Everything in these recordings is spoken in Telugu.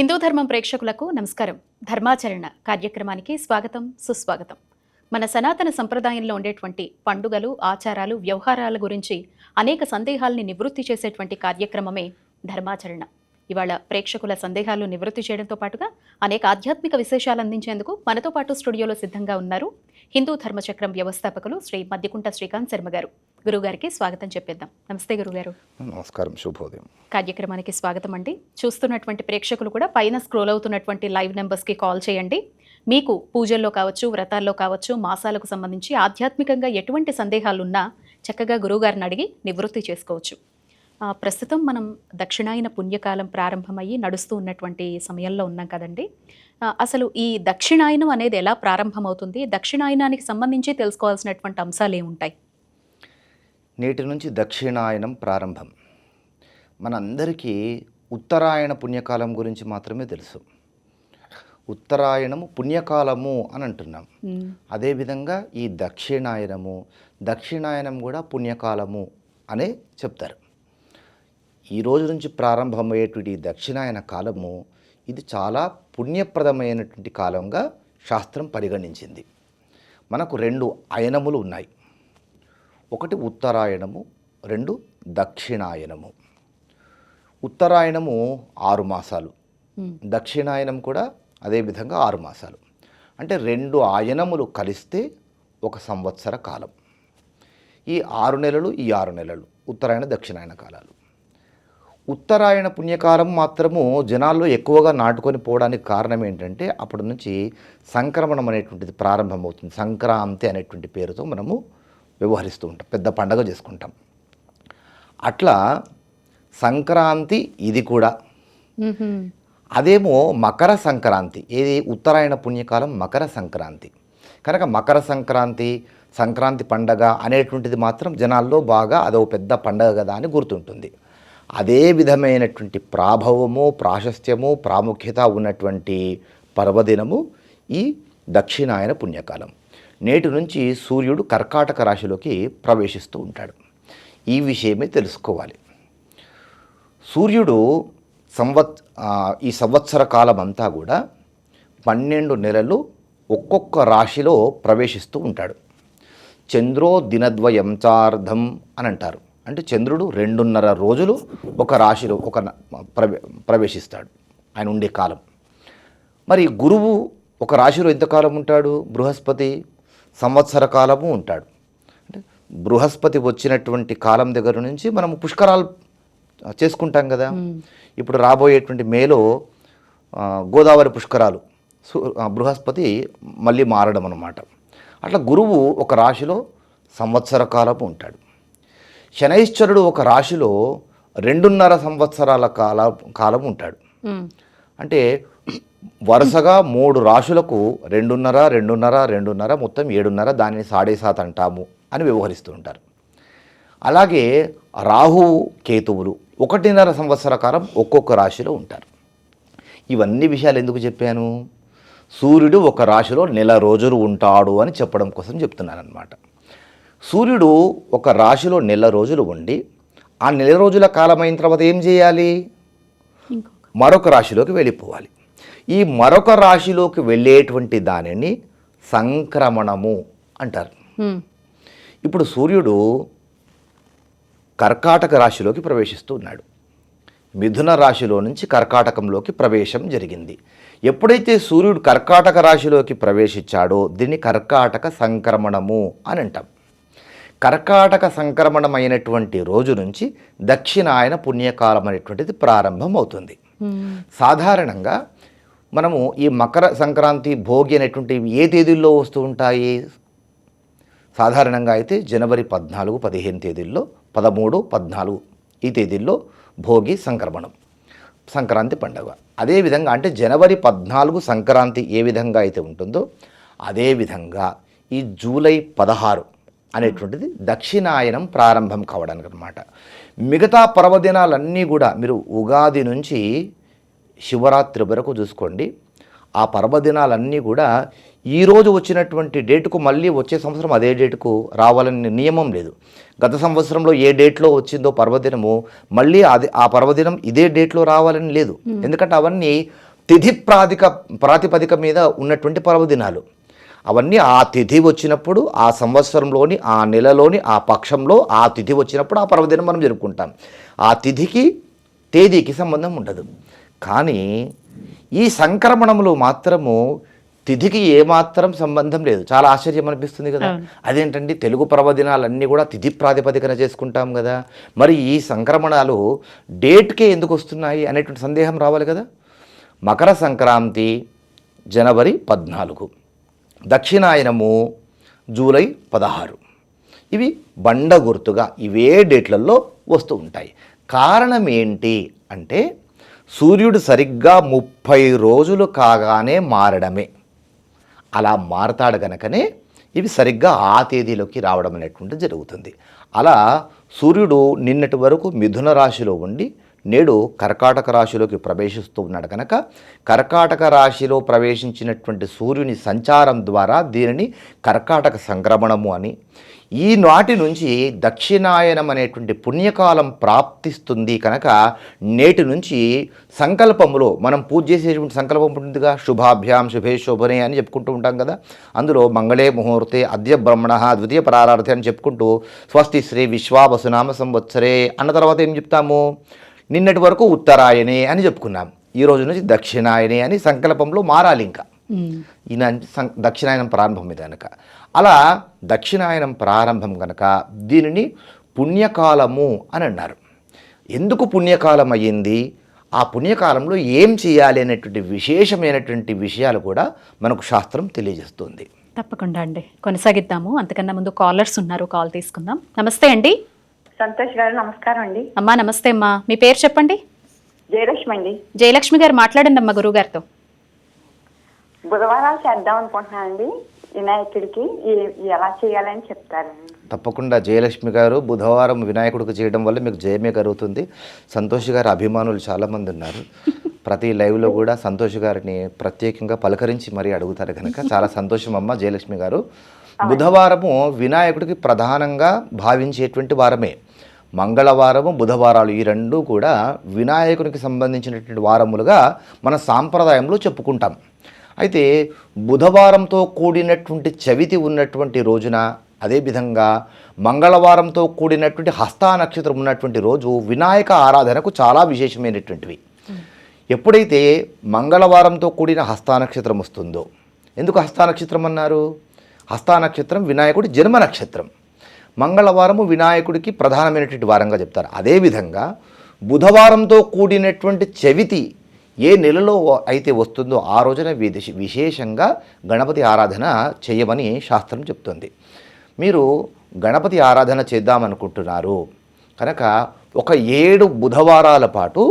హిందూ ధర్మం ప్రేక్షకులకు నమస్కారం. ధర్మాచరణ కార్యక్రమానికి స్వాగతం సుస్వాగతం. మన సనాతన సంప్రదాయంలో ఉండేటువంటి పండుగలు ఆచారాలు వ్యవహారాల గురించి అనేక సందేహాల్ని నివృత్తి చేసేటువంటి కార్యక్రమమే ధర్మాచరణ. ఇవాళ ప్రేక్షకుల సందేహాలు నివృత్తి చేయడంతో పాటుగా అనేక ఆధ్యాత్మిక విశేషాలు అందించేందుకు మనతో పాటు స్టూడియోలో సిద్ధంగా ఉన్నారు హిందూ ధర్మచక్రం వ్యవస్థాపకులు శ్రీ మద్దికుంట శ్రీకాంత్ శర్మ గారు. గురుగారికి స్వాగతం చెప్పేద్దాం. నమస్తే గురుగారు నమస్కారం శుభోదయం. కార్యక్రమానికి స్వాగతం అండి. చూస్తున్నటువంటి ప్రేక్షకులు కూడా పైన స్క్రోల్ అవుతున్నటువంటి లైవ్ నెంబర్స్కి కాల్ చేయండి. మీకు పూజల్లో కావచ్చు వ్రతాల్లో కావచ్చు మాసాలకు సంబంధించి ఆధ్యాత్మికంగా ఎటువంటి సందేహాలు ఉన్నా చక్కగా గురువుగారిని అడిగి నివృత్తి చేసుకోవచ్చు. ప్రస్తుతం మనం దక్షిణాయన పుణ్యకాలం ప్రారంభమయ్యి నడుస్తూ ఉన్నటువంటి సమయంలో ఉన్నాం కదండి. అసలు ఈ దక్షిణాయనం అనేది ఎలా ప్రారంభమవుతుంది? దక్షిణాయనానికి సంబంధించి తెలుసుకోవాల్సినటువంటి అంశాలు ఏముంటాయి? నేటి నుంచి దక్షిణాయనం ప్రారంభం. మనందరికీ ఉత్తరాయణ పుణ్యకాలం గురించి మాత్రమే తెలుసు. ఉత్తరాయణము పుణ్యకాలము అని అంటున్నాం. అదేవిధంగా ఈ దక్షిణాయనము దక్షిణాయనం కూడా పుణ్యకాలము అనే చెప్తారు. ఈ రోజు నుంచి ప్రారంభమయ్యేటువంటి దక్షిణాయన కాలము ఇది చాలా పుణ్యప్రదమైనటువంటి కాలంగా శాస్త్రం పరిగణించింది. మనకు రెండు అయనములు ఉన్నాయి. ఒకటి ఉత్తరాయణము రెండు దక్షిణాయనము. ఉత్తరాయణము ఆరు మాసాలు. దక్షిణాయనం కూడా అదేవిధంగా ఆరు మాసాలు. అంటే రెండు ఆయనములు కలిస్తే ఒక సంవత్సర కాలం. ఈ ఆరు నెలలు ఈ ఆరు నెలలు ఉత్తరాయణ దక్షిణాయన కాలాలు. ఉత్తరాయణ పుణ్యకాలం మాత్రము జనాల్లో ఎక్కువగా నాటుకొని పోవడానికి కారణం ఏంటంటే అప్పటి నుంచి సంక్రమణం అనేటువంటిది ప్రారంభమవుతుంది. సంక్రాంతి అనేటువంటి పేరుతో మనము వ్యవహరిస్తూ ఉంటాం పెద్ద పండగ చేసుకుంటాం. అట్లా సంక్రాంతి ఇది కూడా. అదేమో మకర సంక్రాంతి ఏది? ఉత్తరాయణ పుణ్యకాలం మకర సంక్రాంతి. కనుక మకర సంక్రాంతి సంక్రాంతి పండగ అనేటువంటిది మాత్రం జనాల్లో బాగా అదో పెద్ద పండగ కదా అని గుర్తుంటుంది. అదే విధమైనటువంటి ప్రాభవము ప్రాశస్త్యము ప్రాముఖ్యత ఉన్నటువంటి పర్వదినము ఈ దక్షిణాయన పుణ్యకాలం. నేటి నుంచి సూర్యుడు కర్కాటక రాశిలోకి ప్రవేశిస్తూ ఉంటాడు. ఈ విషయమే తెలుసుకోవాలి. సూర్యుడు సంవత్ ఈ సంవత్సర కాలం అంతా కూడా పన్నెండు నెలలు ఒక్కొక్క రాశిలో ప్రవేశిస్తూ ఉంటాడు. చంద్రో దినద్వయం చార్ధం అని అంటారు అంటే చంద్రుడు రెండున్నర రోజులు ఒక రాశిలో ఒక ప్రవేశిస్తాడు. ఆయన ఉండే కాలం. మరి గురువు ఒక రాశిలో ఎంతకాలం ఉంటాడు? బృహస్పతి సంవత్సర కాలము ఉంటాడు. అంటే బృహస్పతి వచ్చినటువంటి కాలం దగ్గర నుంచి మనం పుష్కరాలు చేసుకుంటాం కదా. ఇప్పుడు రాబోయేటువంటి మేలో గోదావరి పుష్కరాలు. బృహస్పతి మళ్ళీ మారడం అన్నమాట. అట్లా గురువు ఒక రాశిలో సంవత్సర కాలము ఉంటాడు. శనైశ్వరుడు ఒక రాశిలో రెండున్నర సంవత్సరాల కాల కాలం ఉంటాడు. అంటే వరుసగా మూడు రాశులకు రెండున్నర రెండున్నర రెండున్నర మొత్తం ఏడున్నర దానిని సాడే సాత్ అంటాము అని వ్యవహరిస్తూ ఉంటారు. అలాగే రాహువు కేతువులు ఒకటిన్నర సంవత్సర కాలం ఒక్కొక్క రాశిలో ఉంటారు. ఇవన్నీ విషయాలు ఎందుకు చెప్పాను? సూర్యుడు ఒక రాశిలో నెల రోజులు ఉంటాడు అని చెప్పడం కోసం చెప్తున్నాను అనమాట సూర్యుడు ఒక రాశిలో నెల రోజులు ఉండి ఆ నెల రోజుల కాలం అయిన తర్వాత ఏం చేయాలి? మరొక రాశిలోకి వెళ్ళిపోవాలి. ఈ మరొక రాశిలోకి వెళ్ళేటువంటి దానిని సంక్రమణము అంటారు. ఇప్పుడు సూర్యుడు కర్కాటక రాశిలోకి ప్రవేశిస్తూ ఉన్నాడు. మిథున రాశిలో నుంచి కర్కాటకంలోకి ప్రవేశం జరిగింది. ఎప్పుడైతే సూర్యుడు కర్కాటక రాశిలోకి ప్రవేశించాడో దీన్ని కర్కాటక సంక్రమణము అని అంటాం. కర్కాటక సంక్రమణం అయినటువంటి రోజు నుంచి దక్షిణాయన పుణ్యకాలం అనేటువంటిది ప్రారంభం అవుతుంది ఉమ్, సాధారణంగా మనము ఈ మకర సంక్రాంతి భోగి అనేటువంటివి ఏ తేదీల్లో వస్తూ ఉంటాయి? సాధారణంగా అయితే జనవరి పద్నాలుగు పదిహేను తేదీల్లో పదమూడు పద్నాలుగు ఈ తేదీల్లో భోగి సంక్రమణం సంక్రాంతి పండుగ. అదేవిధంగా అంటే జనవరి పద్నాలుగు సంక్రాంతి ఏ విధంగా అయితే ఉంటుందో అదేవిధంగా ఈ జూలై పదహారు అనేటువంటిది దక్షిణాయనం ప్రారంభం కావడానికి అనమాట మిగతా పర్వదినాలన్నీ కూడా మీరు ఉగాది నుంచి శివరాత్రి వరకు చూసుకోండి. ఆ పర్వదినాలన్నీ కూడా ఈ రోజు వచ్చినటువంటి డేటుకు మళ్ళీ వచ్చే సంవత్సరం అదే డేటుకు రావాలని నియమం లేదు. గత సంవత్సరంలో ఏ డేట్లో వచ్చిందో పర్వదినము మళ్ళీ అదే ఆ పర్వదినం ఇదే డేట్లో రావాలని లేదు. ఎందుకంటే అవన్నీ తిథి ప్రాతిక ప్రాతిపదిక మీద ఉన్నటువంటి పర్వదినాలు. అవన్నీ ఆ తిథి వచ్చినప్పుడు ఆ సంవత్సరంలోని ఆ నెలలోని ఆ పక్షంలో ఆ తిథి వచ్చినప్పుడు ఆ పర్వదినం మనం జరుపుకుంటాం. ఆ తిథికి తేదీకి సంబంధం ఉండదు. కానీ ఈ సంక్రమణములు మాత్రము తిథికి ఏమాత్రం సంబంధం లేదు. చాలా ఆశ్చర్యం అనిపిస్తుంది కదా. అదేంటండి? తెలుగు పర్వదినాలన్నీ కూడా తిథి ప్రాతిపదికన చేసుకుంటాం కదా. మరి ఈ సంక్రమణాలు డేట్కే ఎందుకు వస్తున్నాయి అనేటువంటి సందేహం రావాలి కదా. మకర సంక్రాంతి జనవరి పద్నాలుగు. దక్షిణాయనము జూలై పదహారు. ఇవి బండ గుర్తుగా ఇవే డేట్లలో వస్తూ ఉంటాయి. కారణం ఏంటి అంటే సూర్యుడు సరిగ్గా ముప్పై రోజులు కాగానే మారడమే. అలా మారతాడు గనకనే ఇవి సరిగ్గా ఆ తేదీలోకి రావడం అనేటువంటిది జరుగుతుంది. అలా సూర్యుడు నిన్నటి వరకు మిథున రాశిలో ఉండి నేడు కర్కాటక రాశిలోకి ప్రవేశిస్తూ ఉన్నాడు కనుక కర్కాటక రాశిలో ప్రవేశించినటువంటి సూర్యుని సంచారం ద్వారా దీనిని కర్కాటక సంక్రమణము అని. ఈనాటి నుంచి దక్షిణాయనం అనేటువంటి పుణ్యకాలం ప్రాప్తిస్తుంది కనుక నేటి నుంచి సంకల్పములో మనం పూజ చేసేటువంటి సంకల్పం ఉంటుందిగా. శుభాభ్యాం శుభే శోభనే అని చెప్పుకుంటూ ఉంటాం కదా. అందులో మంగళే ముహూర్తే అద్య బ్రహ్మణ ద్వితీయ పరారార్థి అని చెప్పుకుంటూ స్వస్తి శ్రీ విశ్వావసునామ సంవత్సరే అన్న తర్వాత ఏం చెప్తాము? నిన్నటి వరకు ఉత్తరాయణే అని చెప్పుకున్నాం. ఈ రోజు నుంచి దక్షిణాయనే అని సంకల్పంలో మారాలి ఇంకా. ఈయన సం- దక్షిణాయనం ప్రారంభం ఇది కనుక అలా దక్షిణాయనం ప్రారంభం కనుక దీనిని పుణ్యకాలము అని అన్నారు. ఎందుకు పుణ్యకాలం అయ్యింది? ఆ పుణ్యకాలంలో ఏం చేయాలి అనేటువంటి విశేషమైనటువంటి విషయాలు కూడా మనకు శాస్త్రం తెలియజేస్తుంది. తప్పకుండా అండి. కొనసాగిద్దాము. అంతకన్నా ముందు కాలర్స్ ఉన్నారు కాల్ తీసుకుందాం. నమస్తే అండి. సంతోష్ గారు నమస్కారం అండి. అమ్మా నమస్తే అమ్మా. మీ పేరు చెప్పండి? జయలక్ష్మి అండి. జయలక్ష్మి గారు మాట్లాడండి అమ్మా గురువు గారితో. బుధవారాలు చేద్దాం అనుకుంటున్నానండి వినాయకుడికి ఎలా చేయాలని చెప్తారండి తప్పకుండా జయలక్ష్మి గారు బుధవారం వినాయకుడికి చేయడం వల్ల మీకు జయమే కలుగుతుంది. సంతోష్ గారి అభిమానులు చాలామంది ఉన్నారు. ప్రతి లైవ్లో కూడా సంతోష్ గారిని ప్రత్యేకంగా పలకరించి మరీ అడుగుతారు కనుక చాలా సంతోషం అమ్మ జయలక్ష్మి గారు. బుధవారము వినాయకుడికి ప్రధానంగా భావించేటువంటి వారమే. మంగళవారము బుధవారాలు ఈ రెండు కూడా వినాయకునికి సంబంధించినటువంటి వారములుగా మన సాంప్రదాయంలో చెప్పుకుంటాం. అయితే బుధవారంతో కూడినటువంటి చవితి ఉన్నటువంటి రోజున అదేవిధంగా మంగళవారంతో కూడినటువంటి హస్తా నక్షత్రం ఉన్నటువంటి రోజు వినాయక ఆరాధనకు చాలా విశేషమైనటువంటివి. ఎప్పుడైతే మంగళవారంతో కూడిన హస్తా నక్షత్రం వస్తుందో ఎందుకు హస్తా నక్షత్రం అన్నారు? హస్తా నక్షత్రం వినాయకుడి జన్మ నక్షత్రం. మంగళవారము వినాయకుడికి ప్రధానమైనటువంటి వారంగా చెప్తారు. అదేవిధంగా బుధవారంతో కూడినటువంటి చవితి ఏ నెలలో అయితే వస్తుందో ఆ రోజున విశేషంగా గణపతి ఆరాధన చేయమని శాస్త్రం చెప్తుంది. మీరు గణపతి ఆరాధన చేద్దామనుకుంటున్నారు కనుక ఒక ఏడు బుధవారాల పాటు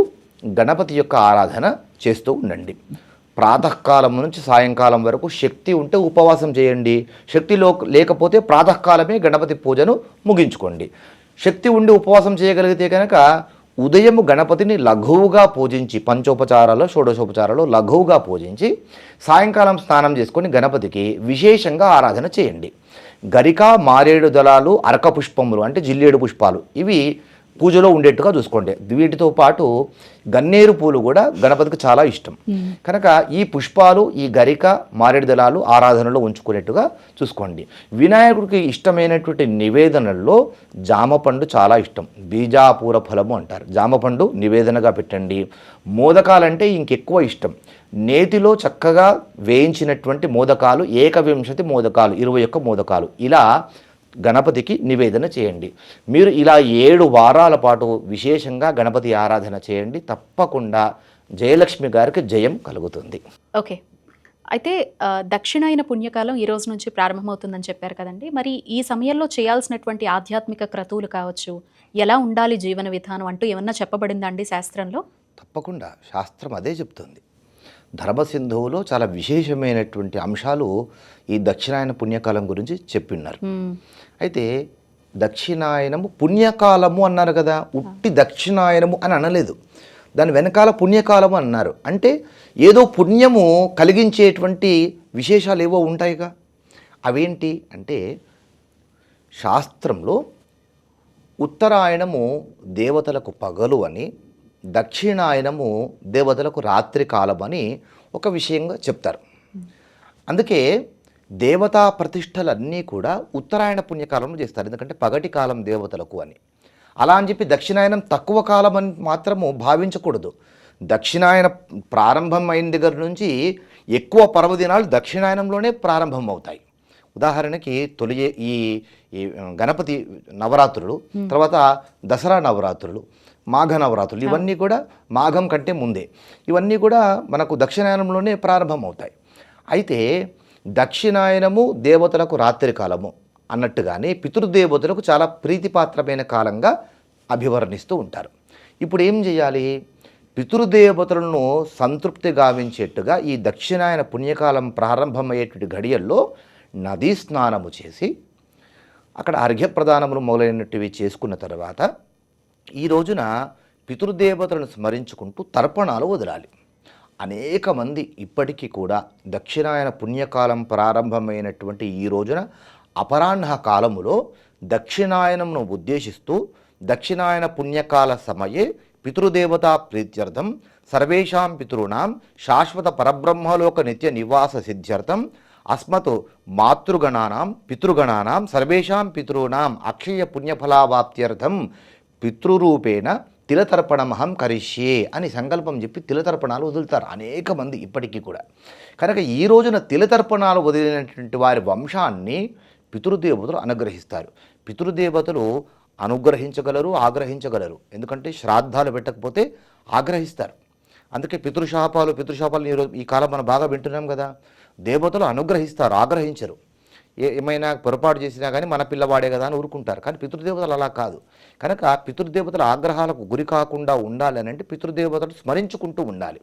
గణపతి యొక్క ఆరాధన చేస్తూ ఉండండి. ప్రాతకాలం నుంచి సాయంకాలం వరకు శక్తి ఉంటే ఉపవాసం చేయండి. శక్తిలో లేకపోతే ప్రాతకాలమే గణపతి పూజను ముగించుకోండి. శక్తి ఉండి ఉపవాసం చేయగలిగితే కనుక ఉదయము గణపతిని లఘువుగా పూజించి పంచోపచారాలు షోడశోపచారాలు లఘువుగా పూజించి సాయంకాలం స్నానం చేసుకొని గణపతికి విశేషంగా ఆరాధన చేయండి. గరిక మారేడు దళాలు అరక పుష్పములు అంటే జిల్లేడు పుష్పాలు ఇవి పూజలో ఉండేట్టుగా చూసుకోండి. వీటితో పాటు గన్నేరు పూలు కూడా గణపతికి చాలా ఇష్టం. కనుక ఈ పుష్పాలు ఈ గరిక మారేడు దళాలు ఆరాధనలో ఉంచుకునేట్టుగా చూసుకోండి. వినాయకుడికి ఇష్టమైనటువంటి నివేదనల్లో జామపండు చాలా ఇష్టం. బీజాపూర ఫలము అంటారు. జామపండు నివేదనగా పెట్టండి. మోదకాలంటే ఇంకెక్కువ ఇష్టం. నేతిలో చక్కగా వేయించినటువంటి మోదకాలు ఏకవింశతి మోదకాలు ఇరవై ఒక్క మోదకాలు. ఇలా గణపతికి నివేదన చేయండి. మీరు ఇలా ఏడు వారాల పాటు విశేషంగా గణపతి ఆరాధన చేయండి. తప్పకుండా జయలక్ష్మి గారికి జయం కలుగుతుంది. ఓకే. అయితే దక్షిణాయన పుణ్యకాలం ఈ రోజు నుంచి ప్రారంభమవుతుందని చెప్పారు కదండి. మరి ఈ సమయంలో చేయాల్సినటువంటి ఆధ్యాత్మిక క్రతువులు కావచ్చు ఎలా ఉండాలి జీవన విధానం అంటూ ఏమన్నా చెప్పబడిందండి శాస్త్రంలో? తప్పకుండా. శాస్త్రం అదే చెప్తుంది. ధర్మసింధువులో చాలా విశేషమైనటువంటి అంశాలు ఈ దక్షిణాయన పుణ్యకాలం గురించి చెప్పిన్నారు. అయితే దక్షిణాయనము పుణ్యకాలము అన్నారు కదా ఉట్టి దక్షిణాయనము అని అనలేదు. దాని వెనకాల పుణ్యకాలము అన్నారు. అంటే ఏదో పుణ్యము కలిగించేటువంటి విశేషాలు ఏవో ఉంటాయిగా. అవేంటి అంటే శాస్త్రంలో ఉత్తరాయణము దేవతలకు పగలు అని దక్షిణాయనము దేవతలకు రాత్రి కాలం అని ఒక విషయంగా చెప్తారు. అందుకే దేవతా ప్రతిష్టలన్నీ కూడా ఉత్తరాయణ పుణ్యకాలంలో చేస్తారు. ఎందుకంటే పగటి కాలం దేవతలకు అని. అలా అని చెప్పి దక్షిణాయనం తక్కువ కాలం అని మాత్రము భావించకూడదు. దక్షిణాయన ప్రారంభం అయిన దగ్గర నుంచి ఎక్కువ పర్వదినాలు దక్షిణాయనంలోనే ప్రారంభం అవుతాయి ఉదాహరణకి తొలి ఈ గణపతి నవరాత్రులు తర్వాత దసరా నవరాత్రులు మాఘ నవరాత్రులు. ఇవన్నీ కూడా మాఘం కంటే ముందే. ఇవన్నీ కూడా మనకు దక్షిణాయనంలోనే ప్రారంభం అవుతాయి అయితే దక్షిణాయనము దేవతలకు రాత్రి కాలము అన్నట్టుగానే పితృదేవతలకు చాలా ప్రీతిపాత్రమైన కాలంగా అభివర్ణిస్తూ ఉంటారు. ఇప్పుడు ఏం చేయాలి? పితృదేవతలను సంతృప్తి గావించేట్టుగా ఈ దక్షిణాయన పుణ్యకాలం ప్రారంభమయ్యేటువంటి ఘడియల్లో నదీ స్నానము చేసి అక్కడ అర్ఘ్యప్రదానములు మొదలైనటివి చేసుకున్న తర్వాత ఈ రోజున పితృదేవతలను స్మరించుకుంటూ తర్పణాలు వదలాలి. అనేక మంది ఇప్పటికీ కూడా దక్షిణాయన పుణ్యకాలం ప్రారంభమైనటువంటి ఈ రోజున అపరాహ్న కాలములో దక్షిణాయనమును ఉద్దేశిస్తూ దక్షిణాయన పుణ్యకాల సమయే పితృదేవతా ప్రీత్యర్థం సర్వేషాం పితృణాం శాశ్వత పరబ్రహ్మలోక నిత్య నివాస సిద్ధ్యర్థం అస్మత్ మాతృగణానాం పితృగణానాం సర్వేషాం పితృణాం అక్షయ పుణ్యఫలావాప్త్యర్థం పితృరూపేణ తిలతర్పణమహం కరిష్యే అని సంకల్పం చెప్పి తిలతర్పణాలు వదులుతారు అనేక మంది ఇప్పటికీ కూడా. కనుక ఈ రోజున తిలతర్పణాలు వదిలినటువంటి వారి వంశాన్ని పితృదేవతలు అనుగ్రహిస్తారు. పితృదేవతలు అనుగ్రహించగలరు ఆగ్రహించగలరు. ఎందుకంటే శ్రాద్ధాలు పెట్టకపోతే ఆగ్రహిస్తారు. అందుకే పితృశాపాలు పితృశాపాలు ఈరోజు ఈ కాలం మనం బాగా వింటున్నాం కదా. దేవతలు అనుగ్రహిస్తారు ఆగ్రహించరు. ఏమైనా పొరపాటు చేసినా కానీ మన పిల్లవాడే కదా అని ఊరుకుంటారు. కానీ పితృదేవతలు అలా కాదు. కనుక పితృదేవతల ఆగ్రహాలకు గురి కాకుండా ఉండాలి అని అంటే పితృదేవతలు స్మరించుకుంటూ ఉండాలి.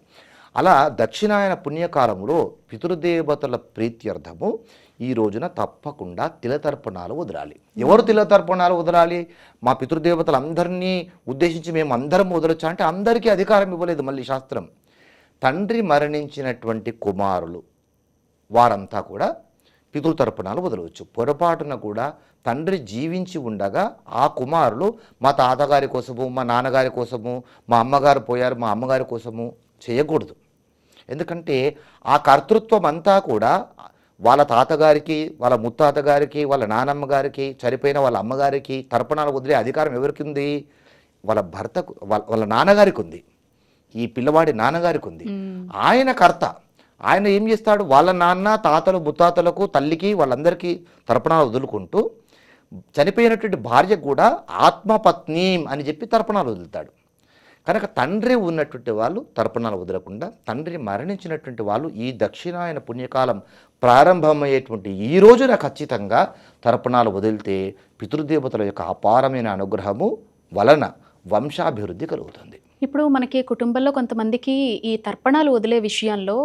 అలా దక్షిణాయన పుణ్యకాలంలో పితృదేవతల ప్రీత్యర్థము ఈ రోజున తప్పకుండా తిలతర్పణాలు వదలాలి. ఎవరు తిలతర్పణాలు వదలాలి? మా పితృదేవతలందరినీ ఉద్దేశించి మేము అందరం వదలొచ్చా అంటే అందరికీ అధికారం ఇవ్వలేదు మళ్ళీ శాస్త్రం. తండ్రి మరణించినటువంటి కుమారులు వారంతా కూడా పితృతర్పణాలు వదలవచ్చు. పొరపాటున కూడా తండ్రి జీవించి ఉండగా ఆ కుమారులు మా తాతగారి కోసము మా నాన్నగారి కోసము మా అమ్మగారు పోయారు మా అమ్మగారి కోసము చేయకూడదు. ఎందుకంటే ఆ కర్తృత్వం అంతా కూడా వాళ్ళ తాతగారికి వాళ్ళ ముత్తాతగారికి వాళ్ళ నానమ్మ గారికి చనిపోయిన వాళ్ళ అమ్మగారికి తర్పణాలు వదిలే అధికారం ఎవరికి ఉంది వాళ్ళ భర్తకు వాళ్ళ వాళ్ళ నాన్నగారికి ఉంది ఈ పిల్లవాడి నాన్నగారికి ఉంది ఆయన కర్త. ఆయన ఏం చేస్తాడు? వాళ్ళ నాన్న తాతలు ముత్తాతలకు తల్లికి వాళ్ళందరికీ తర్పణాలు వదులుకుంటూ చనిపోయినటువంటి భార్య కూడా ఆత్మపత్ని అని చెప్పి తర్పణాలు వదులుతాడు. కనుక తండ్రి ఉన్నటువంటి వాళ్ళు తర్పణాలు వదలకుండా తండ్రి మరణించినటువంటి వాళ్ళు ఈ దక్షిణాయన పుణ్యకాలం ప్రారంభమయ్యేటువంటి ఈ రోజున ఖచ్చితంగా తర్పణాలు వదిలితే పితృదేవతల యొక్క అపారమైన అనుగ్రహము వలన వంశాభివృద్ధి కలుగుతుంది. ఇప్పుడు మనకి కుటుంబంలో కొంతమందికి ఈ తర్పణాలు వదిలే విషయంలో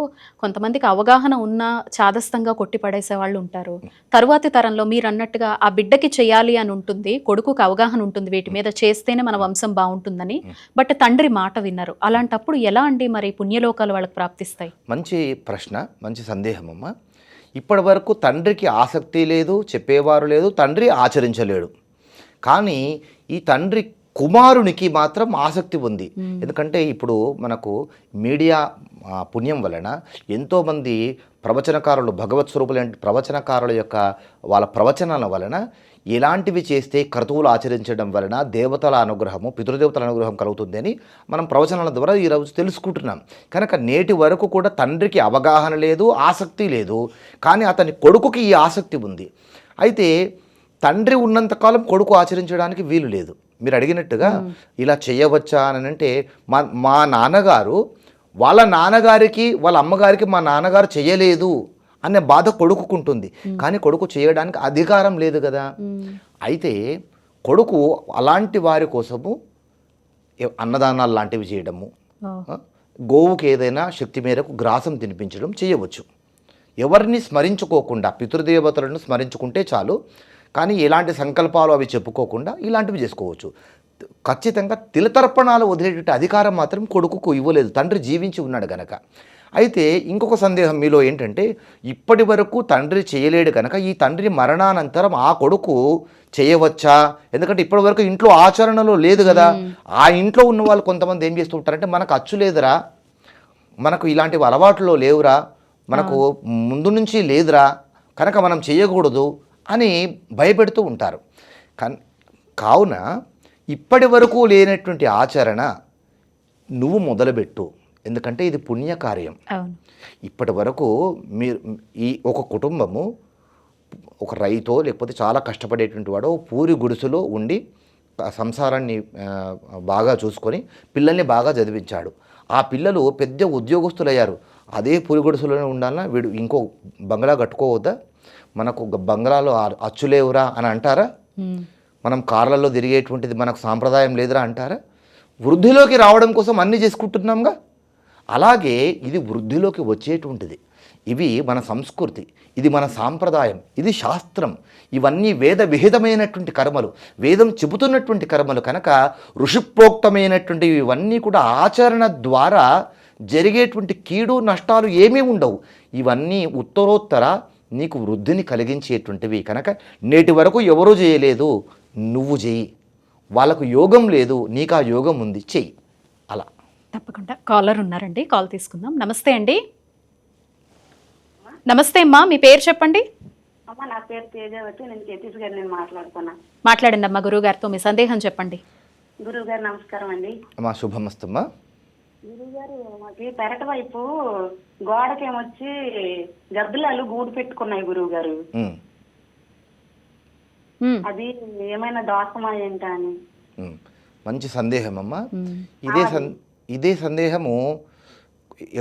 కొంతమందికి అవగాహన ఉన్న చాదస్తంగా కొట్టిపడేసే వాళ్ళు ఉంటారు. తరువాతి తరంలో మీరు అన్నట్టుగా ఆ బిడ్డకి చేయాలి అని ఉంటుంది కొడుకుకి అవగాహన ఉంటుంది వీటి మీద చేస్తేనే మన వంశం బాగుంటుందని. బట్ తండ్రి మాట విన్నారు. అలాంటప్పుడు ఎలా అండి మరి పుణ్యలోకాలు వాళ్ళకి ప్రాప్తిస్తాయి? మంచి ప్రశ్న మంచి సందేహం అమ్మ. ఇప్పటి వరకు తండ్రికి ఆసక్తి లేదు చెప్పేవారు లేదు తండ్రి ఆచరించలేడు. కానీ ఈ తండ్రి కుమారునికి మాత్రం ఆసక్తి ఉంది. ఎందుకంటే ఇప్పుడు మనకు మీడియా పుణ్యం వలన ఎంతోమంది ప్రవచనకారులు భగవత్ స్వరూపులైన ప్రవచనకారుల యొక్క వాళ్ళ ప్రవచనాల వలన ఎలాంటివి చేస్తే క్రతువులు ఆచరించడం వలన దేవతల అనుగ్రహము పితృదేవతల అనుగ్రహం కలుగుతుందని మనం ప్రవచనాల ద్వారా ఈరోజు తెలుసుకుంటున్నాం. కనుక నేటి వరకు కూడా తండ్రికి అవగాహన లేదు ఆసక్తి లేదు. కానీ అతని కొడుకుకి ఈ ఆసక్తి ఉంది. అయితే తండ్రి ఉన్నంతకాలం కొడుకు ఆచరించడానికి వీలు లేదు. మీరు అడిగినట్టుగా ఇలా చేయవచ్చా అని అంటే మా మా నాన్నగారు వాళ్ళ నాన్నగారికి వాళ్ళ అమ్మగారికి మా నాన్నగారు చేయలేదు అనే బాధ కొడుకుకుంటుంది. కానీ కొడుకు చేయడానికి అధికారం లేదు కదా. అయితే కొడుకు అలాంటి వారి కోసము అన్నదానాలు లాంటివి చేయడము గోవుకి ఏదైనా శక్తి మేరకు గ్రాసం తినిపించడం చేయవచ్చు. ఎవరిని స్మరించుకోకుండా పితృదేవతలను స్మరించుకుంటే చాలు కానీ ఎలాంటి సంకల్పాలు అవి చెప్పుకోకుండా ఇలాంటివి చేసుకోవచ్చు. ఖచ్చితంగా తిలతర్పణాలు వదిలేటువంటి అధికారం మాత్రం కొడుకుకు ఇవ్వలేదు. తండ్రి జీవించి ఉన్నాడు గనక. అయితే ఇంకొక సందేహం మీలో ఏంటంటే ఇప్పటి వరకు తండ్రి చేయలేడు కనుక ఈ తండ్రి మరణానంతరం ఆ కొడుకు చేయవచ్చా? ఎందుకంటే ఇప్పటి వరకు ఇంట్లో ఆచరణలో లేదు కదా. ఆ ఇంట్లో ఉన్న వాళ్ళు కొంతమంది ఏం చేస్తూ ఉంటారంటే మనకు అచ్చు లేదురా. మనకు ఇలాంటివి అలవాట్లు లేవురా. మనకు ముందు నుంచి లేదురా. కనుక మనం చేయకూడదు. అని భయపెడుతూ ఉంటారు. కావున ఇప్పటి వరకు లేనటువంటి ఆచరణ నువ్వు మొదలుపెట్టు ఎందుకంటే ఇది పుణ్యకార్యం. ఇప్పటి వరకు మీరు ఈ ఒక కుటుంబము ఒక రైతో లేకపోతే చాలా కష్టపడేటువంటి వాడు పూరి గుడిసెలో ఉండి సంసారాన్ని బాగా చూసుకొని పిల్లల్ని బాగా చదివించాడు. ఆ పిల్లలు పెద్ద ఉద్యోగస్తులయ్యారు. అదే పూరి గుడిసెలోనే ఉండాలన్నా వీడు ఇంకో బంగ్లా కట్టుకోవద్దా? మనకు ఒక బంగ్లాలో అచ్చులేవురా అని అంటారా. మనం కార్లలో తిరిగేటువంటిది మనకు సాంప్రదాయం లేదురా అంటారా? వృద్ధిలోకి రావడం కోసం అన్నీ చేసుకుంటున్నాంగా? అలాగే ఇది వృద్ధిలోకి వచ్చేటువంటిది. ఇవి మన సంస్కృతి ఇది మన సాంప్రదాయం ఇది శాస్త్రం. ఇవన్నీ వేద విహితమైనటువంటి కర్మలు వేదం చెబుతున్నటువంటి కర్మలు కనుక ఋషిప్రోక్తమైనటువంటి ఇవన్నీ కూడా ఆచరణ ద్వారా జరిగేటువంటి కీడు నష్టాలు ఏమీ ఉండవు. ఇవన్నీ ఉత్తరోత్తర నీకు వృద్ధిని కలిగించేటువంటివి కనుక నేటి వరకు ఎవరూ చేయలేదు నువ్వు చెయ్యి వాళ్ళకు యోగం లేదు నీకు ఆ యోగం ఉంది చెయ్యి. అలా. తప్పకుండా. కాలర్ ఉన్నారండి కాల్ తీసుకుందాం. నమస్తే అండి. నమస్తే అమ్మా మీ పేరు చెప్పండి? అమ్మ నా పేరు తేజవతి నేను ఛత్తీస్గఢ్ నేను మాట్లాడుతున్నా. మాట్లాడండి అమ్మా గురువు గారితో మీ సందేహం చెప్పండి. గురువు గారు నమస్కారం అండి. మా శుభమస్తమ్మా గురువు గారు మాకి పెరట వైపు గోడకేమొచ్చి గబ్బిలాలు గూడు పెట్టుకున్నాయి గురువు గారు. అది ఏమైనా దోషమా ఏంటా అని. మంచి సందేహం అమ్మా. ఇదే ఇదే సందేహము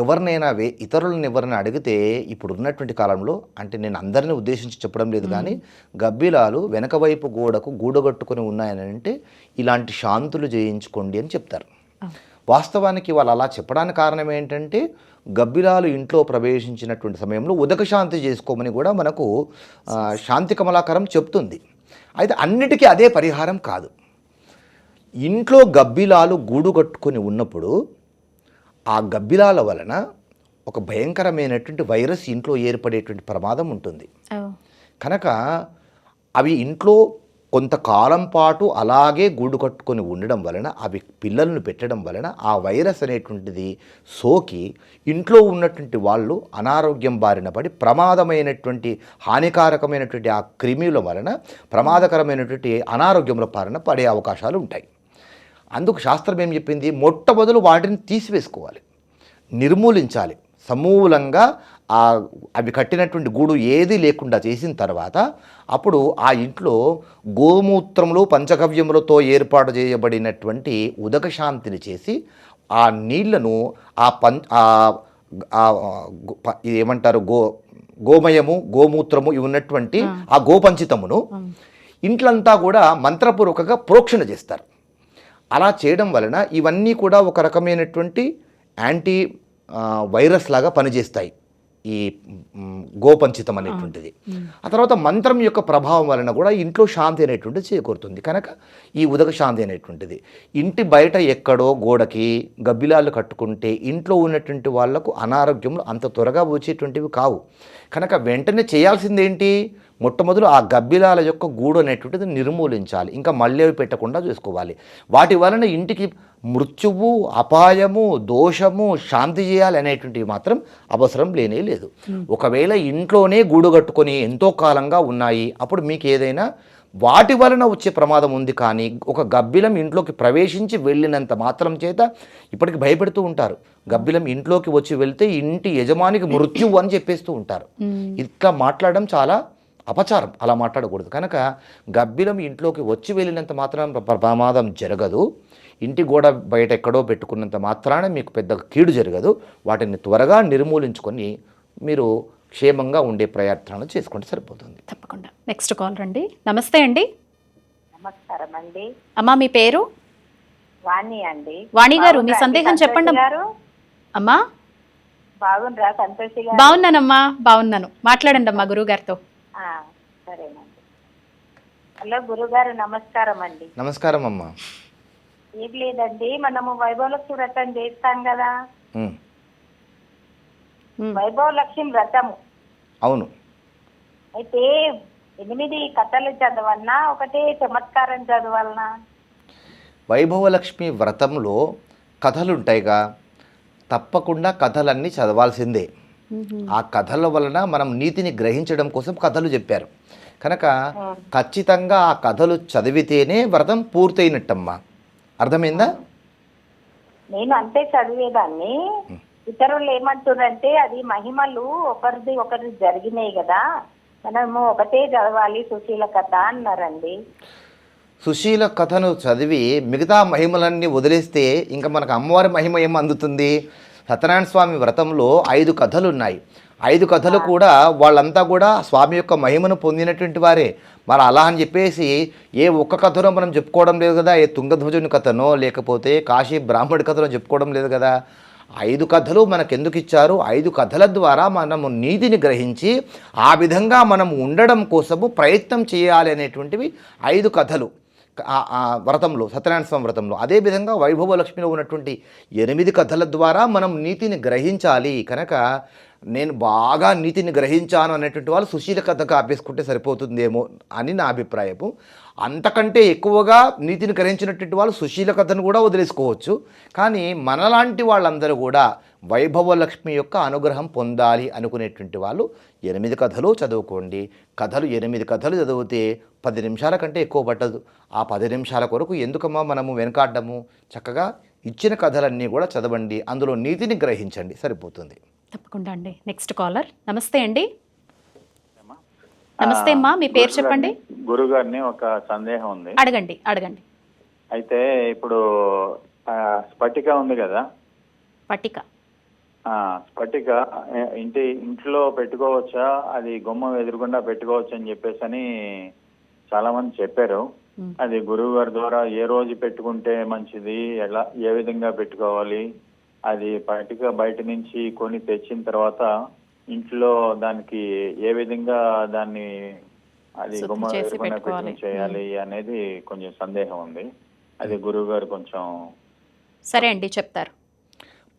ఎవరినైనా వే ఇతరులను ఎవరిని అడిగితే ఇప్పుడు ఉన్నటువంటి కాలంలో అంటే నేను అందరిని ఉద్దేశించి చెప్పడం లేదు కానీ గబ్బిలాలు వెనక వైపు గోడకు గూడగట్టుకొని ఉన్నాయని అంటే ఇలాంటి శాంతులు చేయించుకోండి అని చెప్తారు. వాస్తవానికి వాళ్ళు అలా చెప్పడానికి కారణం ఏంటంటే గబ్బిలాలు ఇంట్లో ప్రవేశించినటువంటి సమయంలో ఉదక శాంతి చేసుకోమని కూడా మనకు శాంతి కమలాకరం చెప్తుంది. అయితే అన్నిటికీ అదే పరిహారం కాదు. ఇంట్లో గబ్బిలాలు గూడు కట్టుకొని ఉన్నప్పుడు ఆ గబ్బిలాల వలన ఒక భయంకరమైనటువంటి వైరస్ ఇంట్లో ఏర్పడేటువంటి ప్రమాదం ఉంటుంది. కనుక అవి ఇంట్లో కొంతకాలం పాటు అలాగే గూడు కట్టుకొని ఉండడం వలన అవి పిల్లలను పెట్టడం వలన ఆ వైరస్ అనేటువంటిది సోకి ఇంట్లో ఉన్నటువంటి వాళ్ళు అనారోగ్యం బారిన పడి ప్రమాదమైనటువంటి హానికారకమైనటువంటి ఆ క్రిమిల వలన ప్రమాదకరమైనటువంటి అనారోగ్యముల బారిన పడే అవకాశాలు ఉంటాయి. అందుకు శాస్త్రం ఏం చెప్పింది? మొట్టమొదలు వాటిని తీసివేసుకోవాలి. నిర్మూలించాలి. సమూలంగా ఆ అవి కట్టినటువంటి గూడు ఏది లేకుండా చేసిన తర్వాత అప్పుడు ఆ ఇంట్లో గోమూత్రములు పంచగవ్యములతో ఏర్పాటు చేయబడినటువంటి ఉదక శాంతిని చేసి ఆ నీళ్ళను ఆ పం ఏమంటారు? గో గోమయము గోమూత్రము ఇవి ఉన్నటువంటి ఆ. గోపంచితమును ఇంట్లంతా కూడా మంత్రపూర్వకంగా ప్రోక్షణ చేస్తారు. అలా చేయడం వలన ఇవన్నీ కూడా ఒక రకమైనటువంటి యాంటీ వైరస్ లాగా పనిచేస్తాయి. ఈ గోపంచితం అనేటువంటిది. ఆ తర్వాత మంత్రం యొక్క ప్రభావం వలన కూడా ఇంట్లో శాంతి అనేటువంటిది చేకూరుతుంది. కనుక ఈ ఉదక శాంతి అనేటువంటిది. ఇంటి బయట ఎక్కడో గోడకి గబ్బిలాలు కట్టుకుంటే ఇంట్లో ఉన్నటువంటి వాళ్ళకు అనారోగ్యములు అంత త్వరగా వచ్చేటువంటివి కావు. కనుక వెంటనే చేయాల్సింది ఏంటి మొట్టమొదలు ఆ గబ్బిలాల యొక్క గూడు అనేటువంటిది నిర్మూలించాలి. ఇంకా మళ్ళీ పెట్టకుండా చూసుకోవాలి. వాటి వలన ఇంటికి మృత్యువు అపాయము దోషము శాంతి చేయాలి అనేటువంటివి మాత్రం అవసరం లేనే లేదు. ఒకవేళ ఇంట్లోనే గూడు కట్టుకొని ఎంతో కాలంగా ఉన్నాయి అప్పుడు మీకు ఏదైనా వాటి వలన వచ్చే ప్రమాదం ఉంది కానీ ఒక గబ్బిలం ఇంట్లోకి ప్రవేశించి వెళ్ళినంత మాత్రం చేత ఇప్పటికి భయపెడుతూ ఉంటారు. గబ్బిలం ఇంట్లోకి వచ్చి వెళ్తే ఇంటి యజమానికి మృత్యువు అని చెప్పేస్తూ ఉంటారు. ఇట్లా మాట్లాడడం చాలా అపచారం. అలా మాట్లాడకూడదు. కనుక గబ్బిలం ఇంట్లోకి వచ్చి వెళ్ళినంత మాత్రం ప్ర- ప్రమాదం జరగదు. ఇంటి గోడ బయట ఎక్కడో పెట్టుకున్నంత మాత్రాన మీకు పెద్ద కీడు జరగదు. వాటిని త్వరగా నిర్మూలించుకొని మీరు క్షేమంగా ఉండే ప్రయత్నాలు చేసుకుంటే సరిపోతుంది. తప్పకుండా. నెక్స్ట్ కాల్ రండి. నమస్తే అండి. నమస్కారం అండి అమ్మా మీ పేరు? వాణి అండి. వాణి గారు మీ సందేహం చెప్పండి. అమ్మా? బాగుండ్రా సంతోషి బాగున్నానమ్మా బాగున్నాను. మాట్లాడండి అమ్మా గురువు గారితో సరేనండి. హలో గురుగారు నమస్కారం అండి నమస్కారం అమ్మ. ఏం లేదండి మనము వైభవలక్ష్మి వ్రతం చేస్తాం కదా. వైభవ లక్ష్మి వ్రతము. అవును. అయితే ఎనిమిది కథలు చదవన్నా ఒకటే చమత్కారం చదవాలనా? వైభవలక్ష్మి వ్రతంలో కథలు ఉంటాయిగా తప్పకుండా కథలన్నీ చదవాల్సిందే. ఆ కథల వలన మనం నీతిని గ్రహించడం కోసం కథలు చెప్పారు. కనుక ఖచ్చితంగా ఆ కథలు చదివితేనే వ్రతం పూర్తయినట్టమ్మా. అర్థమైందా? నేను అంతే చదివేదాన్ని. ఇతరులు ఏమంటున్నారంటే అది మహిమలు ఒకరిది ఒకరిది జరిగినాయి కదా. మనము ఒకటే చదవాలి సుశీల కథ అన్నారండి. సుశీల కథను చదివి మిగతా మహిమలన్నీ వదిలేస్తే ఇంకా మనకు అమ్మవారి మహిమ ఏం అందుతుంది? సత్యనారాయణ స్వామి వ్రతంలో ఐదు కథలు ఉన్నాయి ఐదు కథలు కూడా వాళ్ళంతా కూడా స్వామి యొక్క మహిమను పొందినటువంటి వారే. మరి అలా అని చెప్పేసి ఏ ఒక్క కథనో మనం చెప్పుకోవడం లేదు కదా? ఏ తుంగధ్వజుని కథనో లేకపోతే కాశీ బ్రాహ్మడి కథనో చెప్పుకోవడం లేదు కదా? ఐదు కథలు మనకు ఎందుకు ఇచ్చారు? ఐదు కథల ద్వారా మనము నీతిని గ్రహించి ఆ విధంగా మనం ఉండడం కోసము ప్రయత్నం చేయాలి అనేటువంటివి ఐదు కథలు. వ్రతంలో సత్యనారాయణ స్వామి వ్రతంలో. అదేవిధంగా వైభవ లక్ష్మిలో ఉన్నటువంటి ఎనిమిది కథల ద్వారా మనం నీతిని గ్రహించాలి. కనుక నేను బాగా నీతిని గ్రహించాను అనేటువంటి వాళ్ళు సుశీల కథ ఆపేసుకుంటే సరిపోతుందేమో అని నా అభిప్రాయము అంతకంటే ఎక్కువగా నీతిని గ్రహించినటువంటి వాళ్ళు సుశీల కథను కూడా వదిలేసుకోవచ్చు. కానీ మనలాంటి వాళ్ళందరూ కూడా వైభవ లక్ష్మి యొక్క అనుగ్రహం పొందాలి అనుకునేటువంటి వాళ్ళు ఎనిమిది కథలు చదువుకోండి. కథలు ఎనిమిది కథలు చదివితే పది నిమిషాల కంటే ఎక్కువ పట్టదు. ఆ పది నిమిషాల కొరకు ఎందుకమ్మా మనము వెనకాడము? చక్కగా ఇచ్చిన కథలన్నీ కూడా చదవండి. అందులో నీతిని గ్రహించండి. సరిపోతుంది. తప్పకుండా అండి. నెక్స్ట్ కాలర్ నమస్తే అండి. నమస్తే అమ్మా మీ పేరు చెప్పండి. గురుగారిని ఒక సందేహం ఉంది. అడగండి అడగండి. అయితే ఇప్పుడు స్ఫటిక ఉంది కదా? పట్టిక ఆ స్ఫటిక ఇంటి ఇంట్లో పెట్టుకోవచ్చా? అది గుమ్మం ఎదురుగుండా పెట్టుకోవచ్చు అని చెప్పేసి అని చాలా మంది చెప్పారు. అది గురువు గారి ద్వారా ఏ రోజు పెట్టుకుంటే మంచిది? ఎలా ఏ విధంగా పెట్టుకోవాలి? అది పట్టిక బయట నుంచి కొని తెచ్చిన తర్వాత ఇంట్లో దానికి ఏ విధంగా దాన్ని అది గుమ్మ చేయాలి అనేది కొంచెం సందేహం ఉంది. అది గురువు గారు కొంచెం సరే అండి చెప్తారు.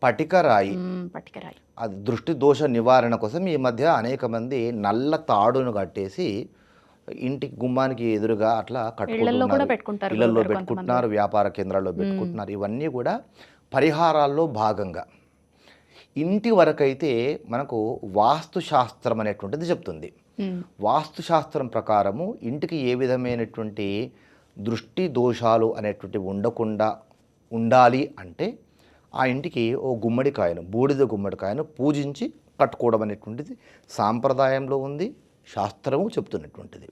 పటిక రాయి. మ్మ్, పట్టిక రాయి. అది దృష్టి దోష నివారణ కోసం ఈ మధ్య అనేక మంది నల్ల తాడును కట్టేసి ఇంటికి గుమ్మానికి ఎదురుగా అట్లా ఇళ్ళల్లో కూడా కట్టుకుంటున్నారు. పెట్టుకుంటారు ఇళ్ళలో పెట్టుకుంటున్నారు వ్యాపార కేంద్రాల్లో పెట్టుకుంటున్నారు. ఇవన్నీ కూడా పరిహారాల్లో భాగంగా. ఇంటి వరకైతే మనకు వాస్తు శాస్త్రం అనేటువంటిది చెప్తుంది. మ్మ్. వాస్తు శాస్త్రం ప్రకారము ఇంటికి ఏ విధమైనటువంటి దృష్టి దోషాలు అనేటువంటివి ఉండకుండా ఉండాలి అంటే ఆ ఇంటికి ఓ గుమ్మడికాయను బూడిద గుమ్మడికాయను పూజించి కట్టుకోవడం అనేటువంటిది సాంప్రదాయంలో ఉంది శాస్త్రము చెప్తున్నటువంటిది.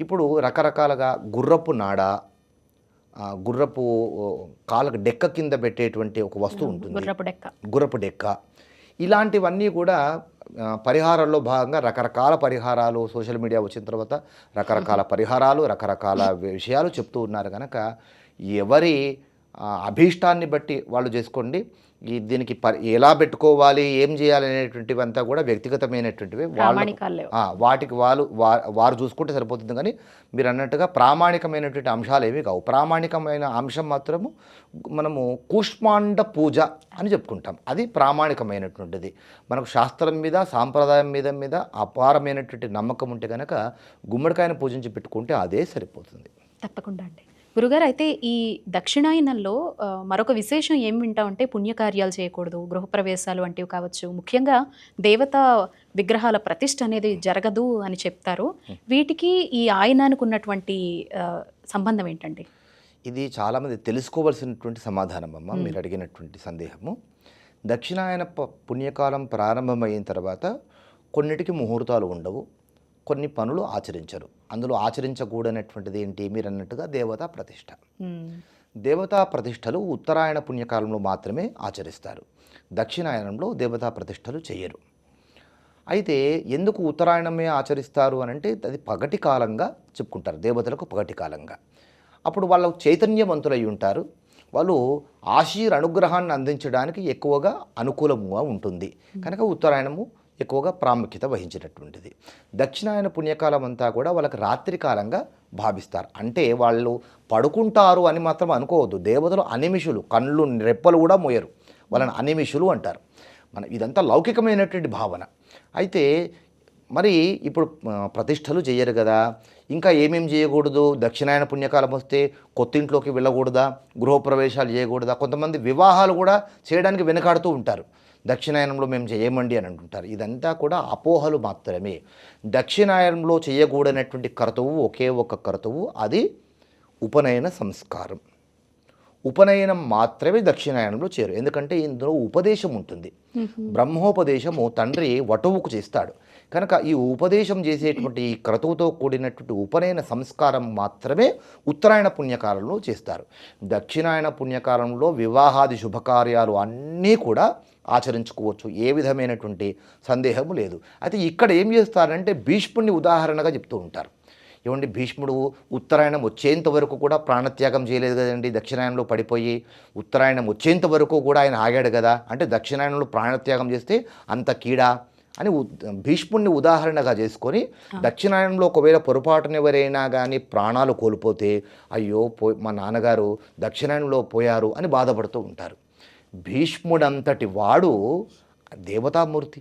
ఇప్పుడు రకరకాలుగా గుర్రపు నాడ గుర్రపు కాళ్ళకు డెక్క కింద పెట్టేటువంటి ఒక వస్తువు ఉంటుంది. గుర్రపు డెక్క. గుర్రపు డెక్క. ఇలాంటివన్నీ కూడా ఆ, పరిహారాల్లో భాగంగా రకరకాల పరిహారాలు సోషల్ మీడియా వచ్చిన తర్వాత రకరకాల పరిహారాలు రకరకాల విషయాలు చెప్తూ ఉన్నారు. కనుక ఎవరి అభీష్టాన్ని బట్టి వాళ్ళు చేసుకోండి. ఈ దీనికి ఎలా పెట్టుకోవాలి ఏం చేయాలి అనేటువంటివి అంతా కూడా వ్యక్తిగతమైనటువంటివి వాళ్ళ వాటికి వాళ్ళు వారు చూసుకుంటే సరిపోతుంది. కానీ మీరు అన్నట్టుగా ప్రామాణికమైనటువంటి అంశాలు ఏమీ కావు. ప్రామాణికమైన అంశం మాత్రము మనము కూష్మాండ పూజ అని చెప్పుకుంటాం. అది ప్రామాణికమైనటువంటిది. మనకు శాస్త్రం మీద సాంప్రదాయం మీద మీద అపారమైనటువంటి నమ్మకం ఉంటే కనుక గుమ్మడికాయను పూజించి పెట్టుకుంటే అదే సరిపోతుంది. తప్పకుండా అండి. గురుగారు అయితే ఈ దక్షిణాయనంలో మరొక విశేషం ఏం వింటామంటే పుణ్యకార్యాలు చేయకూడదు గృహప్రవేశాలు వంటివి కావచ్చు. ముఖ్యంగా దేవతా విగ్రహాల ప్రతిష్ఠ అనేది జరగదు అని చెప్తారు. వీటికి ఈ ఆయనానికి ఉన్నటువంటి సంబంధం ఏంటండి? ఇది చాలామంది తెలుసుకోవాల్సినటువంటి సమాధానం అమ్మ మీరు అడిగినటువంటి సందేహము. దక్షిణాయన ప- పుణ్యకాలం ప్రారంభమైన తర్వాత కొన్నిటికి ముహూర్తాలు ఉండవు. కొన్ని పనులు ఆచరించరు. అందులో ఆచరించకూడనటువంటిది ఏంటి? మీరు అన్నట్టుగా దేవతా ప్రతిష్ట. దేవతా ప్రతిష్టలు ఉత్తరాయణ పుణ్యకాలంలో మాత్రమే ఆచరిస్తారు. దక్షిణాయనంలో దేవతా ప్రతిష్టలు చేయరు అయితే ఎందుకు ఉత్తరాయణమే ఆచరిస్తారు అని అంటే అది పగటి కాలంగా చెప్పుకుంటారు. దేవతలకు పగటి కాలంగా. అప్పుడు వాళ్ళు చైతన్యవంతులై ఉంటారు. వాళ్ళు ఆశీర్ అనుగ్రహాన్ని అందించడానికి ఎక్కువగా అనుకూలముగా ఉంటుంది. కనుక ఉత్తరాయణము ఎక్కువగా ప్రాముఖ్యత వహించినటువంటిది దక్షిణాయన పుణ్యకాలం అంతా కూడా వాళ్ళకి రాత్రికాలంగా భావిస్తారు. అంటే వాళ్ళు పడుకుంటారు అని మాత్రం అనుకోవద్దు. దేవతలు అనిమిషులు కళ్ళు రెప్పలు కూడా మోయరు వాళ్ళని అనిమిషులు అంటారు. మన ఇదంతా లౌకికమైనటువంటి భావన. అయితే మరి ఇప్పుడు ప్రతిష్టలు చేయరు కదా. ఇంకా ఏమేం చేయకూడదు? దక్షిణాయన పుణ్యకాలం వస్తే కొత్తింట్లోకి వెళ్ళకూడదా? గృహప్రవేశాలు చేయకూడదా? కొంతమంది వివాహాలు కూడా చేయడానికి వెనకాడుతూ ఉంటారు. దక్షిణాయనంలో మేము చేయమండి అని అంటుంటారు. ఇదంతా కూడా అపోహలు మాత్రమే. దక్షిణాయనంలో చేయకూడనటువంటి కర్తవు ఒకే ఒక కర్తవు అది ఉపనయన సంస్కారం. ఉపనయనం మాత్రమే దక్షిణాయనంలో చేరు. ఎందుకంటే ఇందులో ఉపదేశం ఉంటుంది. బ్రహ్మోపదేశము తండ్రి వటువుకు చేస్తాడు. కనుక ఈ ఉపదేశం చేసేటువంటి ఈ క్రతువుతో కూడినటువంటి ఉపనయన సంస్కారం మాత్రమే ఉత్తరాయణ పుణ్యకాలంలో చేస్తారు. దక్షిణాయన పుణ్యకాలంలో వివాహాది శుభకార్యాలు అన్నీ కూడా ఆచరించుకోవచ్చు. ఏ విధమైనటువంటి సందేహము లేదు. అయితే ఇక్కడ ఏం చేస్తారంటే భీష్ముడిని ఉదాహరణగా చెప్తూ ఉంటారు. ఏమండి భీష్ముడు ఉత్తరాయణం వచ్చేంత వరకు కూడా ప్రాణత్యాగం చేయలేదు కదండి దక్షిణాయనంలో పడిపోయి ఉత్తరాయణం వచ్చేంత వరకు కూడా ఆయన ఆగాడు కదా. అంటే దక్షిణాయనంలో ప్రాణత్యాగం చేస్తే అంత కీడా అని భీష్ముడిని ఉదాహరణగా చేసుకొని దక్షిణాయనంలో ఒకవేళ పొరపాటున ఎవరైనా కానీ ప్రాణాలు కోల్పోతే అయ్యో పో మా నాన్నగారు దక్షిణాయనంలో పోయారు అని బాధపడుతూ ఉంటారు. భీష్ముడంతటి వాడు దేవతామూర్తి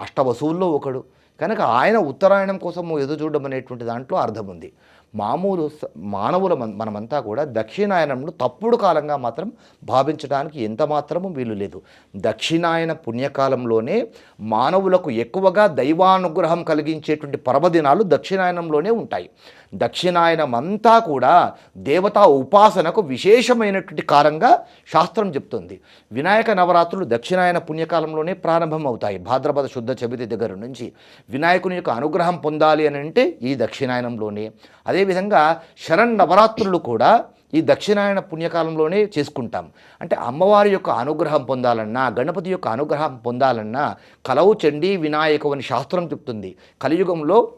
అష్టవసువుల్లో ఒకడు. కనుక ఆయన ఉత్తరాయణం కోసం ఎదురు చూడడం అనేటువంటి దాంట్లో అర్థం ఉంది మామూలు మానవుల మనమంతా కూడా దక్షిణాయనంను తప్పుడు కాలంగా మాత్రం భావించడానికి ఎంత మాత్రము వీలు లేదు. దక్షిణాయన పుణ్యకాలంలోనే మానవులకు ఎక్కువగా దైవానుగ్రహం కలిగించేటువంటి పర్వదినాలు దక్షిణాయనంలోనే ఉంటాయి. దక్షిణాయనం అంతా కూడా దేవతా ఉపాసనకు విశేషమైనటువంటి కారంగా శాస్త్రం చెప్తుంది. వినాయక నవరాత్రులు దక్షిణాయన పుణ్యకాలంలోనే ప్రారంభం అవుతాయి భాద్రపద శుద్ధ చవితి దగ్గర నుంచి వినాయకుని యొక్క అనుగ్రహం పొందాలి అని అంటే ఈ దక్షిణాయనంలోనే. అదేవిధంగా శరణ్ నవరాత్రులు కూడా ఈ దక్షిణాయన పుణ్యకాలంలోనే చేసుకుంటాం. అంటే అమ్మవారి యొక్క అనుగ్రహం పొందాలన్నా గణపతి యొక్క అనుగ్రహం పొందాలన్నా కలవు చండీ వినాయకు అని శాస్త్రం చెప్తుంది. కలియుగంలో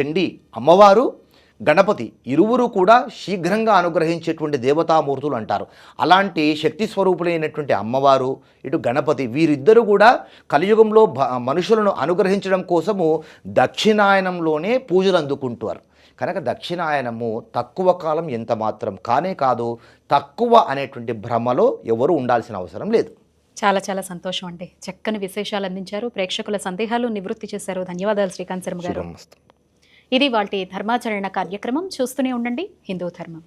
చండీ అమ్మవారు గణపతి ఇరువురు కూడా శీఘ్రంగా అనుగ్రహించేటువంటి దేవతామూర్తులు అంటారు. అలాంటి శక్తి స్వరూపులైనటువంటి అమ్మవారు ఇటు గణపతి వీరిద్దరూ కూడా కలియుగంలో మనుషులను అనుగ్రహించడం కోసము దక్షిణాయనంలోనే పూజలు అందుకుంటారు కనుక దక్షిణాయనము తక్కువ కాలం ఎంత మాత్రం కానే కాదు తక్కువ అనేటువంటి భ్రమలో ఎవరు ఉండాల్సిన అవసరం లేదు. చాలా చాలా సంతోషం అండి. చక్కని విశేషాలు అందించారు. ప్రేక్షకుల సందేహాలు నివృత్తి చేశారు. ధన్యవాదాలు శ్రీకాంత్ శర్మ గారు. ఇది వాళ్ళ ధర్మాచరణ కార్యక్రమం. చూస్తూనే ఉండండి. హిందూ ధర్మం.